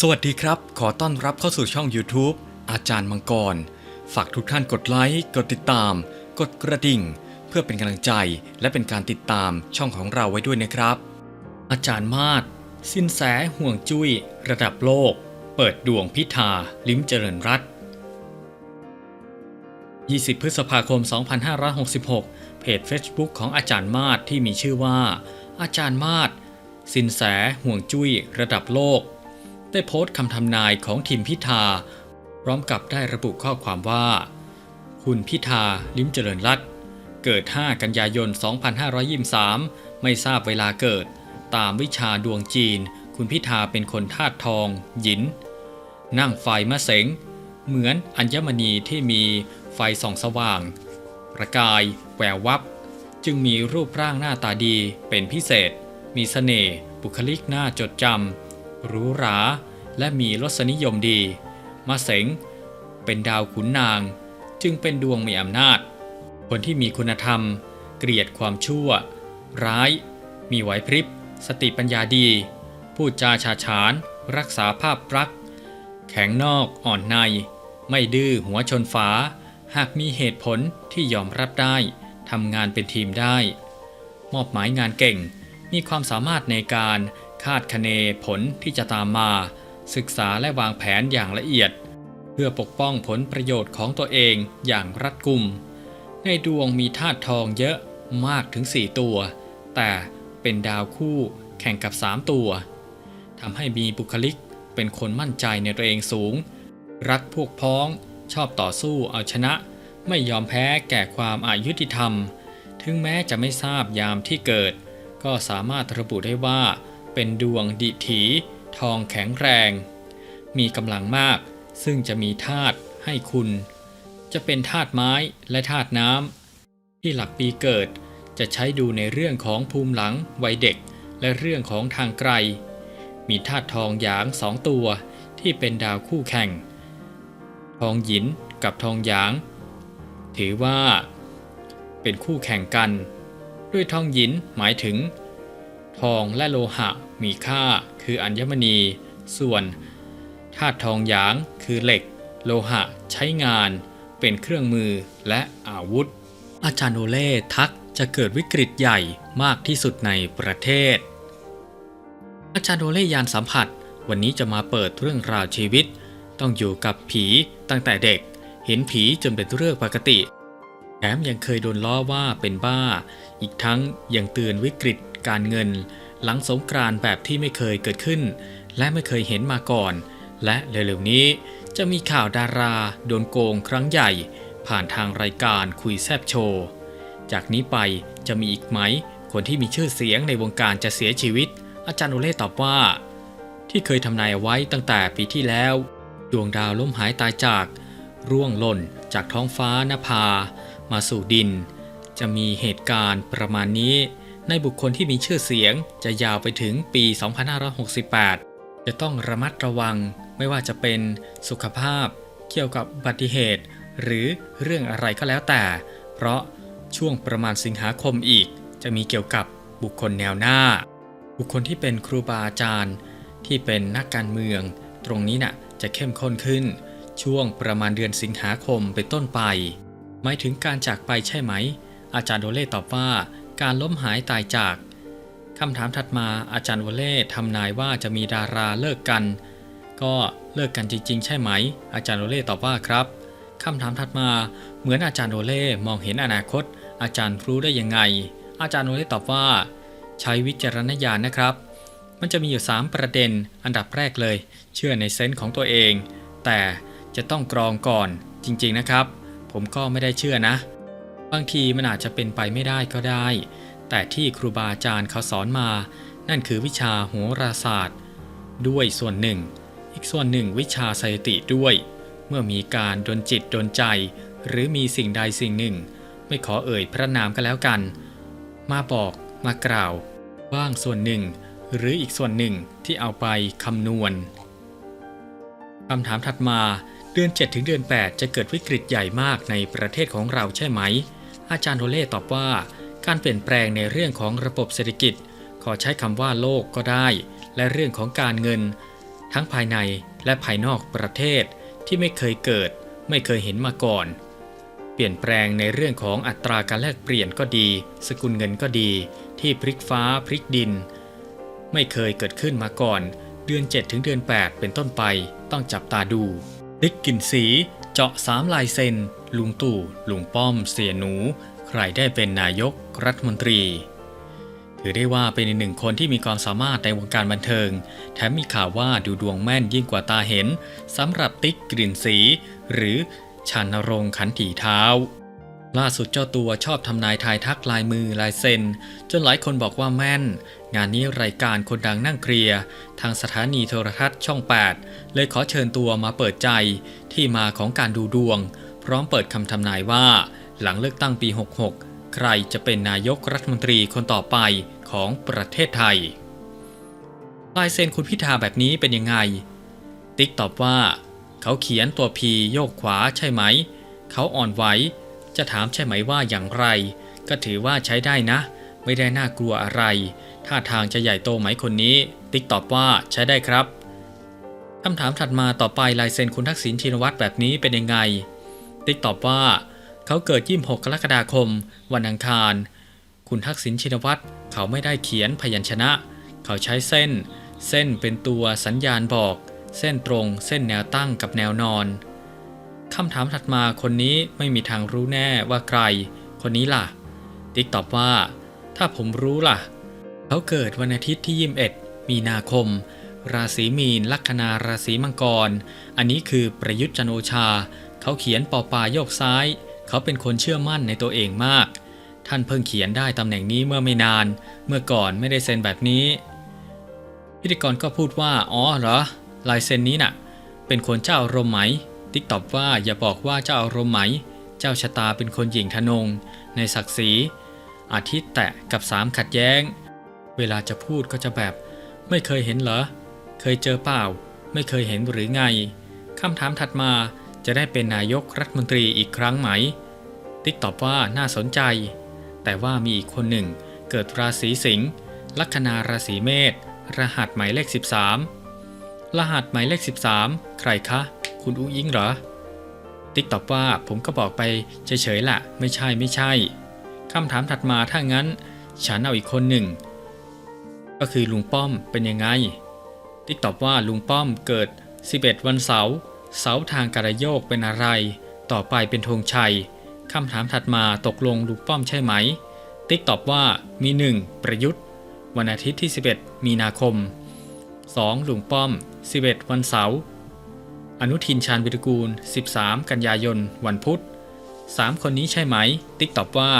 สวัสดีครับ ขอต้อนรับเข้าสู่ช่อง YouTube อาจารย์มังกร ฝากทุกท่านกดไลค์ กดติดตาม กดกระดิ่ง เพื่อเป็นกำลังใจ และเป็นการติดตามช่องของเราไว้ด้วยนะครับ อาจารย์มาศสินแสห่วงจุ้ย ระดับโลก เปิดดวงพิธา ลิ้มเจริญรัต20 พฤษภาคม 2566 เพจ Facebook ของอาจารย์มาศที่มีชื่อว่า อาจารย์มาศสินแสห่วงจุ้ย ระดับโลก ได้โพสต์คำทำนายของทีมพิธา พร้อมกับได้ระบุข้อความว่า คุณพิธาลิ้มเจริญรัตเกิด 5 กันยายน 2523 ไม่ทราบเวลาเกิด ตามวิชาดวงจีน คุณพิธาเป็นคนธาตุทอง หยิน นั่งไฟมะเสง เหมือนอัญมณีที่มีไฟส่องสว่าง ประกาย แวววับ จึงมีรูปร่างหน้าตาดีเป็นพิเศษ มีเสน่ห์ บุคลิกน่าจดจำ หรูหรา และมีรสนิยมดี มาเสงเป็นดาวขุนนาง จึงเป็นดวงมีอำนาจ คนที่มีคุณธรรม เกลียดความชั่ว ร้าย มีไหวพริบ สติปัญญาดี พูดจาฉาฉาน รักษาภาพรัก แข็งนอกอ่อนใน ไม่ดื้อหัวชนฝา หากมีเหตุผลที่ยอมรับได้ทำงานเป็นทีมได้ มอบหมายงานเก่งมีความสามารถในการ คาดคะเนผลที่จะตามมา ศึกษาและวางแผนอย่างละเอียด เพื่อปกป้องผลประโยชน์ของตัวเองอย่างรัดกุม ในดวงมีธาตุทองเยอะมากถึง 4 ตัว แต่เป็นดาวคู่แข่งกับ 3 ตัวทำให้มีบุคลิกเป็นคนมั่นใจในตัวเองสูง รักพวกพ้องชอบต่อสู้เอาชนะ ไม่ยอมแพ้แก่ความอายุติธรรม ถึงแม้จะไม่ทราบยามที่เกิด ก็สามารถระบุได้ว่า เป็นดวงดิถีทองแข็งแรง มีกำลังมากซึ่งจะมีธาตุให้คุณ จะเป็นธาตุไม้และธาตุน้ำที่หลักปีเกิดจะใช้ดูในเรื่องของภูมิหลังวัยเด็ก และเรื่องของทางไกล มีธาตุทองหยางสองตัวที่เป็นดาวคู่แข่ง ทองหยินกับทองหยาง ถือว่า เป็นคู่แข่งกัน ด้วยทองหยินหมายถึง ทองและโลหะมีค่า คืออัญมณี ส่วนธาตุทองหยางคือเหล็ก โลหะใช้งาน เป็นเครื่องมือและอาวุธ อาจารย์โอเล่ทักจะเกิดวิกฤตใหญ่มากที่สุดในประเทศ อาจารย์โอเล่ยานสัมผัส วันนี้จะมาเปิดเรื่องราวชีวิต ต้องอยู่กับผีตั้งแต่เด็ก เห็นผีจนเป็นเรื่องปกติแถมยังเคยโดนล้อว่าเป็นบ้า อีกทั้งยังเตือนวิกฤต การเงิน หลังสงกรานแบบที่ไม่เคยเกิดขึ้น และไม่เคยเห็นมาก่อน และเร็วๆนี้จะมีข่าวดาราโดนโกงครั้งใหญ่ ผ่านทางรายการคุยแซบโชว์ จากนี้ไปจะมีอีกไหม คนที่มีชื่อเสียงในวงการจะเสียชีวิต อาจารย์โอเล่ตอบว่า ที่เคยทำนายเอาไว้ตั้งแต่ปีที่แล้ว ดวงดาวล้มหายตายจาก ร่วงหล่นจากท้องฟ้านภา มาสู่ดิน จะมีเหตุการณ์ประมาณนี้ ในบุคคลที่มีชื่อเสียงจะยาวไปถึงปี 2568 จะต้องระมัดระวังไม่ว่าจะเป็นสุขภาพ เกี่ยวกับอุบัติเหตุ หรือเรื่องอะไรก็แล้วแต่ เพราะช่วงประมาณสิงหาคมอีก จะมีเกี่ยวกับบุคคลแนวหน้า บุคคลที่เป็นครูบาอาจารย์ ที่เป็นนักการเมือง ตรงนี้น่ะจะเข้มข้นขึ้น ช่วงประมาณเดือนสิงหาคมเป็นต้นไปหมายถึงการจากไปใช่ไหม อาจารย์โอเล่ตอบว่า การล้มหายตายจากคำถามถัดมาอาจารย์โอเล่ทำนายว่าจะมีดาราเลิกกัน ก็เลิกกันจริง ๆ ใช่ไหม อาจารย์โอเล่ตอบว่าครับคำถามถัดมาเหมือนอาจารย์โอเล่มองเห็นอนาคต อาจารย์รู้ได้ยังไง อาจารย์โอเล่ตอบว่า ใช้วิจารณญาณนะครับ มันจะมีอยู่ 3 ประเด็น อันดับแรกเลย เชื่อในเซนส์ของตัวเอง แต่จะต้องกรองก่อนจริงๆนะครับ ผมก็ไม่ได้เชื่อนะ บางทีมันอาจจะเป็นไปไม่ได้ก็ได้ แต่ที่ครูบาอาจารย์เขาสอนมา นั่นคือวิชาโหราศาสตร์ ด้วยส่วนหนึ่ง อีกส่วนหนึ่งวิชาสถิติด้วย เมื่อมีการดนจิตดนใจ หรือมีสิ่งใดสิ่งหนึ่ง ไม่ขอเอ่ยพระนามก็แล้วกัน มาบอกมากล่าวบ้างส่วนหนึ่ง หรืออีกส่วนหนึ่งที่เอาไปคำนวณคำถามถัดมาเดือน 7 ถึงเดือน 8 จะเกิดวิกฤตใหญ่มากในประเทศของเราใช่ไหม อาจารย์โทเล่ตอบว่า การเปลี่ยนแปลงในเรื่องของระบบเศรษฐกิจ ขอใช้คำว่าโลกก็ได้ และเรื่องของการเงิน ทั้งภายในและภายนอกประเทศที่ไม่เคยเกิด ไม่เคยเห็นมาก่อน เปลี่ยนแปลงในเรื่องของอัตราการแลกเปลี่ยนก็ดี สกุลเงินก็ดี ที่พลิกฟ้าพลิกดิน ไม่เคยเกิดขึ้นมาก่อน เดือน 7 ถึงเดือน 8 เป็นต้นไปต้องจับตาดูติ๊กกลินสี เจาะสามลายเซ็น ลุงตู่ลุงป้อม เสียหนู ใครได้เป็นนายกรัฐมนตรี ถือได้ว่าเป็นหนึ่งคนที่มีความสามารถในวงการบันเทิง แถมมีข่าวว่าดูดวงแม่นยิ่งกว่าตาเห็นสำหรับติ๊กกลิ่นสี หรือชันรงขันถีเท้า ล่าสุดเจ้าตัวชอบทำนายทายทักลายมือลายเซ็น จนหลายคนบอกว่าแม่น งานนี้รายการคนดังนั่งเคลียร์ทางสถานีโทรทัศน์ช่อง 8 เลยขอเชิญตัวมาเปิดใจที่มาของการดูดวง พร้อมเปิดคำทำนายว่า หลังเลือกตั้งปี 66 ใครจะเป็นนายกรัฐมนตรีคนต่อไปของประเทศไทย ลายเซ็นคุณพิธาแบบนี้เป็นยังไง ติ๊กตอบว่า เขาเขียนตัวพีโยกขวาใช่ไหม เขาอ่อนไหว จะถามใช่ไหมว่าอย่างไร ก็ถือว่าใช้ได้นะ ไม่ได้น่ากลัวอะไร ท่าทางจะใหญ่โตไหมคนนี้ ติ๊กตอบว่าใช้ได้ครับคำถามถัดมาต่อไปลายเซ็นคุณทักษิณชินวัตรแบบนี้เป็นยังไง ติ๊กตอบว่า เขาเกิด26กรกฎาคม วันอังคาร คุณทักษิณชินวัตรเขาไม่ได้เขียนพยัญชนะ เขาใช้เส้น เส้นเป็นตัวสัญญาณบอก เส้นตรง เส้นแนวตั้งกับแนวนอน คำถามถัดมาคนนี้ไม่มีทางรู้แน่ว่าใคร คนนี้ล่ะ ติ๊กตอบว่า ถ้าผมรู้ล่ะ เขาเกิดวันอาทิตย์ที่ 21 มีนาคม ราศีมีน ลัคนาราศีมังกร อันนี้คือประยุทธ์จันโอชา เขาเขียนปอปาโยกซ้าย เขาเป็นคนเชื่อมั่นในตัวเองมาก ท่านเพิ่งเขียนได้ตำแหน่งนี้เมื่อไม่นาน เมื่อก่อนไม่ได้เซ็นแบบนี้ พิธีกรก็พูดว่า อ๋อเหรอ ลายเซ็นนี้น่ะ เป็นคนเจ้าอารมณ์ไหม ติ๊กตอบว่าอย่าบอกว่าเจ้าอารมณ์ไหม เจ้าชะตาเป็นคนหญิงทนง ในศักดิ์ศรี อาทิตย์แตะกับสามขัดแย้ง เวลาจะพูดก็จะแบบ ไม่เคยเห็นเหรอ เคยเจอเปล่า ไม่เคยเห็นหรือไงคำถามถัดมาจะได้เป็นนายกรัฐมนตรีอีกครั้งไหม ติ๊กตอบว่าน่าสนใจ แต่ว่ามีอีกคนหนึ่ง เกิดราศีสิงห์ลัคนาราศีเมษรหัสหมายเลข 13 รหัสหมายเลข 13 ใครคะ คุณอุ้งอิงเหรอ ติ๊กตอบว่าผมก็บอกไปเฉยๆละไม่ใช่ไม่ใช่คำถามถัดมาถ้างั้น ฉันเอาอีกคนหนึ่ง ก็คือลุงป้อมเป็นยังไง ติ๊กตอบว่าลุงป้อมเกิด 11 วันเสาร์เสาทางกระโยกเป็นอะไร ต่อไปเป็นธงชัยคำถามถัดมาตกลงลุงป้อมใช่ไหม ติ๊กตอบว่ามี 1 ประยุทธ์ วันอาทิตย์ที่ 11 มีนาคม 2. ลุงป้อม 11 วันเสาร์ อนุทินชาญวิรกูล 13 กันยายน วันพุธ 3 คนนี้ใช่ไหม ติ๊กตอบว่า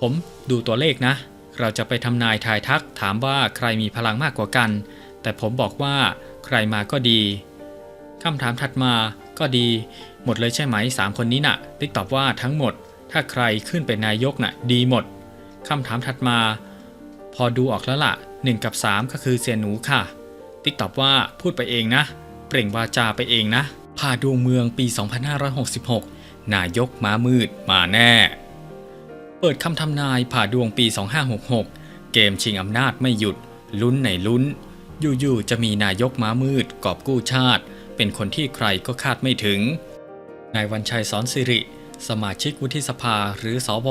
ผมดูตัวเลขนะ เราจะไปทำนายทายทักถามว่าใครมีพลังมากกว่ากัน แต่ผมบอกว่าใครมาก็ดีคำถามถัดมาก็ดี หมดเลยใช่ไหม 3 คนนี้น่ะ ติ๊กตอบว่าทั้งหมด ถ้าใครขึ้นเป็นนายกน่ะ ดีหมดคำถามถัดมา พอดูออกแล้วล่ะ 1 กับ 3 ก็คือเสียหนูค่ะ ติ๊กตอบว่าพูดไปเองนะ เปล่งวาจาไปเองนะพาดวงเมืองปี 2566 นายกม้ามืดมาแน่ เปิดคำทำนายผ่าดวงปี 2566 เกมชิงอำนาจไม่หยุด ลุ้นในลุ้น อยู่ๆจะมีนายกม้ามืดกอบกู้ชาติ เป็นคนที่ใครก็คาดไม่ถึง นายวันชัยสอนสิริ สมาชิกวุฒิสภาหรือสว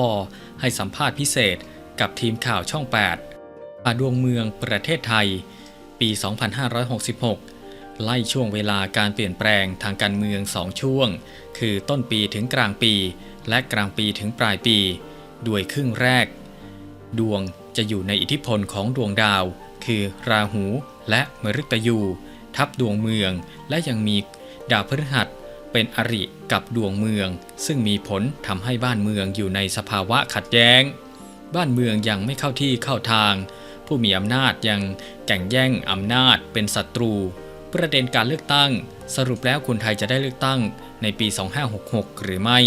ให้สัมภาษณ์พิเศษกับทีมข่าวช่อง 8 ผ่าดวงเมืองประเทศไทย ปี 2566 ไล่ช่วงเวลาการเปลี่ยนแปลงทางการเมือง2ช่วง คือต้นปีถึงกลางปี และกลางปีถึงปลายปี ด้วยครึ่งแรก ดวงจะอยู่ในอิทธิพลของดวงดาว คือราหูและมฤตยู ทับดวงเมือง และยังมีดาวพฤหัส เป็นอริกับดวงเมือง ซึ่งมีผลทำให้บ้านเมืองอยู่ในสภาวะขัดแย้ง บ้านเมืองยังไม่เข้าที่เข้าทาง ผู้มีอำนาจยังแก่งแย่งอำนาจเป็นศัตรู ประเด็นการเลือกตั้ง สรุปแล้วคนไทยจะได้เลือกตั้งในปี 2566 หรือไม่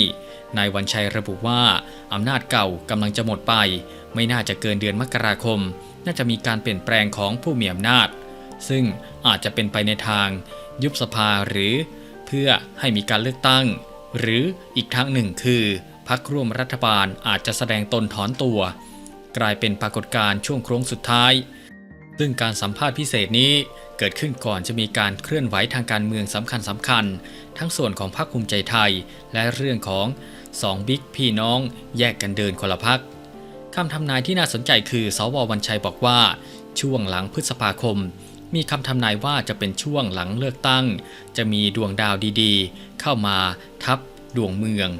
นายวันชัยระบุว่า อำนาจเก่ากำลังจะหมดไป ไม่น่าจะเกินเดือนมกราคม น่าจะมีการเปลี่ยนแปลงของผู้มีอำนาจ ซึ่งอาจจะเป็นไปในทาง ยุบสภาหรือ เพื่อให้มีการเลือกตั้ง หรืออีกทางหนึ่งคือพรรคร่วมรัฐบาลอาจจะแสดงตนถอนตัว กลายเป็นปรากฏการณ์ช่วงโค้งสุดท้าย ซึ่งการสัมภาษณ์พิเศษนี้ เกิดขึ้นก่อนจะมีการเคลื่อนไหวทางการเมืองสำคัญสำคัญๆทั้งส่วนของพรรคภูมิใจไทย และเรื่องของสองบิ๊กพี่น้องแยกกันเดินคนละพักคำทำนายที่น่าสนใจคือสววันชัยบอกว่า ช่วงหลังพฤษภาคม มีคำทำนายว่าจะเป็นช่วงหลังเลือกตั้ง จะมีดวงดาวดีๆ เข้ามาทับดวงเมือง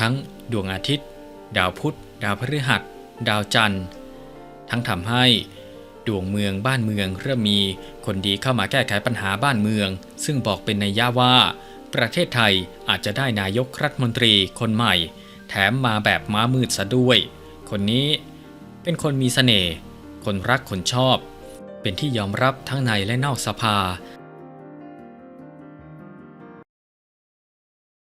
ทั้งดวงอาทิตย์ ดาวพุธ ดาวพฤหัส ดาวจันทร์ ทั้งทำให้ ดวงเมืองบ้านเมืองเริ่มมีคนดีเข้ามาแก้ไขปัญหาบ้านเมือง ซึ่งบอกเป็นนัยยะว่า ประเทศไทยอาจจะได้นายกรัฐมนตรีคนใหม่ แถมมาแบบม้ามืดซะด้วย คนนี้เป็นคนมีเสน่ห์คนรักคนชอบ เป็นที่ยอมรับทั้งในและนอกสภา